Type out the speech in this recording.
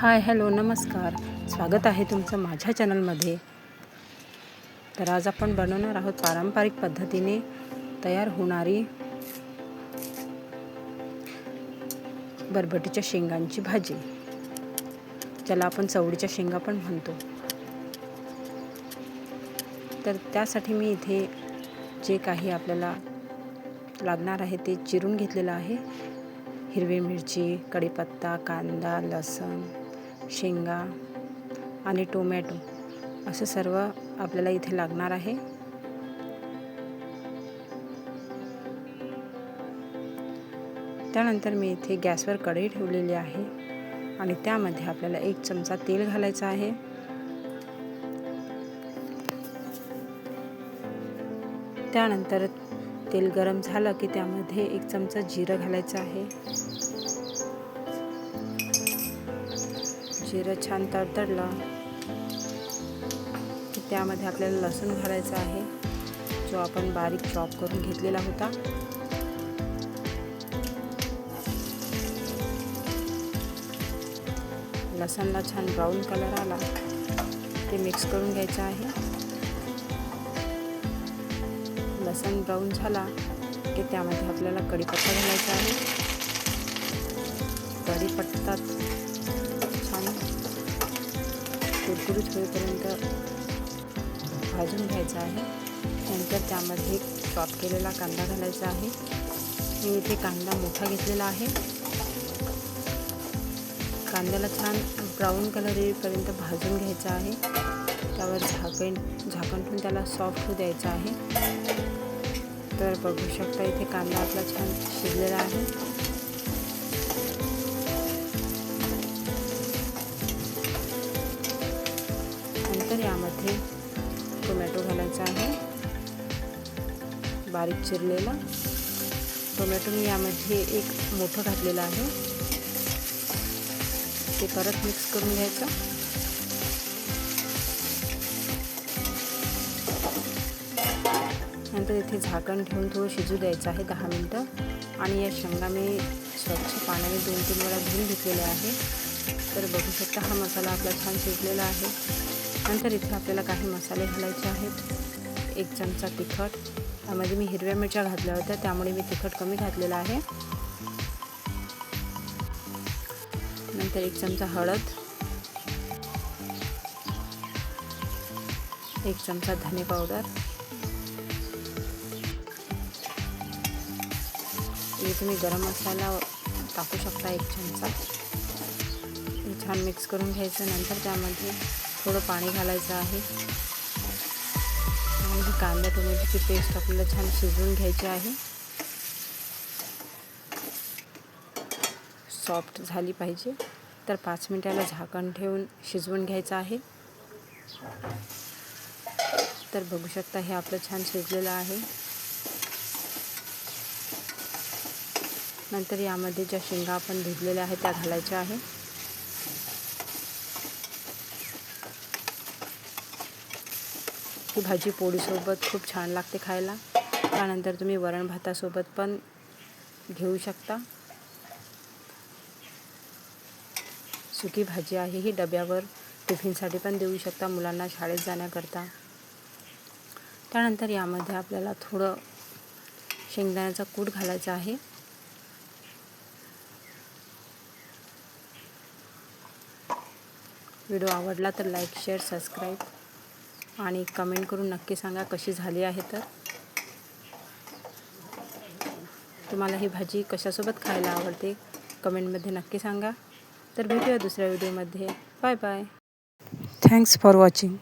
Hi hello नमस्कार. स्वागत आहे तुमचं माझ्या चॅनलमध्ये. तर आज आपण बनवणार आहोत पारंपरिक पद्धतीने तयार होणारी बरबटीच्या शेंगांची भाजी. ज्याला आपण चवळीच्या शेंगा पण म्हणतो. तर त्यासाठी मी इथे जे काही आपल्याला लागणार आहे ते चिरून घेतलेलं आहे. हिरवी मिरची कढीपत्ता कांदा लसण शेंगा आणि टोमॅटो असं सर्व आपल्याला इथे लागणार आहे. त्यानंतर मी इथे गॅसवर कढई ठेवलेली आहे आणि त्यामध्ये आपल्याला एक चमचा तेल घालायचं आहे. त्यानंतर तेल गरम झालं की त्यामध्ये एक चमचा जिरं घालायचं आहे. जिरं छान तडतडलं की त्यामध्ये आपल्याला लसूण घालायचा आहे जो आपण बारीक चॉप करून घेतलेला होता. लसणला छान ब्राऊन कलर आला ते मिक्स करून घ्यायचं आहे. लसण ब्राऊन झाला की त्यामध्ये आपल्याला कढीपत्ता घालायचा आहे. कढीपत्ता कुरकुरीत होईपर्यंत भाजून घ्यायचा आहे. नंतर त्यामध्ये चॉप केलेला कांदा घालायचा आहे. मी इथे कांदा मोठा घेतलेला आहे. कांद्याला छान ब्राऊन कलर येईपर्यंत भाजून घ्यायचा आहे. त्यावर झाकण झाकण ठेवून त्याला सॉफ्ट होऊ द्यायचं आहे. तर बघू शकता इथे कांदा आपला छान शिजलेला आहे. नंतर यामध्ये टोमॅटो घालायचा आहे. बारीक चिरलेला. टोमॅटो मी यामध्ये एक मोठं घातलेलं आहे. ते परत मिक्स करून घ्यायचं. नंतर इथे झाकण ठेवून थोडं शिजू द्यायचं आहे दहा मिनटं. आणि या शेंगा मी स्वच्छ पाण्याने दोन तीन वेळा धुवून घेतलेल्या आहे. तर बघू शकता हा मसाला आपला छान शिजलेला आहे. नंतर इथे आपल्याला काही मसाले घालायचे आहेत. एक चमचा तिखट. त्यामध्ये मी हिरव्या मिरच्या घातल्या होत्या त्यामुळे मी तिखट कमी घातलेलं आहे. नंतर एक चमचा हळद. एक चमचा धने पावडर. इथे तुम्ही गरम मसाला टाकू शकता एक चमचा. छान मिक्स करून घ्यायचं. नंतर त्यामध्ये थोडं पाणी घालायचं आहे. आणि ही कांदा टोमॅटोची पेस्ट आपल्याला छान शिजवून घ्यायची आहे. सॉफ्ट झाली पाहिजे. तर पाच मिनिटाला झाकण ठेवून शिजवून घ्यायचं आहे. तर बघू शकता हे आपलं छान शिजलेलं आहे. नंतर यामध्ये ज्या शेंगा आपण भिजलेल्या आहेत त्या घालायच्या आहे. ही भाजी पोळीसोबत खूप छान लागते खायला. त्यानंतर तुम्ही वरण भातासोबत पण घेऊ शकता. सुकी भाजी आहे ही डब्यावर. टिफिनसाठी पण देऊ शकता मुलांना शाळेत जाण्याकरता. त्यानंतर यामध्ये आपल्याला थोडं शेंगदाण्याचा कूट घालायचा आहे. व्हिडिओ आवडला तर लाईक शेअर सबस्क्राईब. आणि कमेंट करून नक्की सांगा कशी झाली आहे तर. तुम्हाला ही भाजी कशासोबत खायला आवडते कमेंटमध्ये नक्की सांगा. तर भेटूया दुसऱ्या व्हिडिओमध्ये. Bye bye. Thanks for watching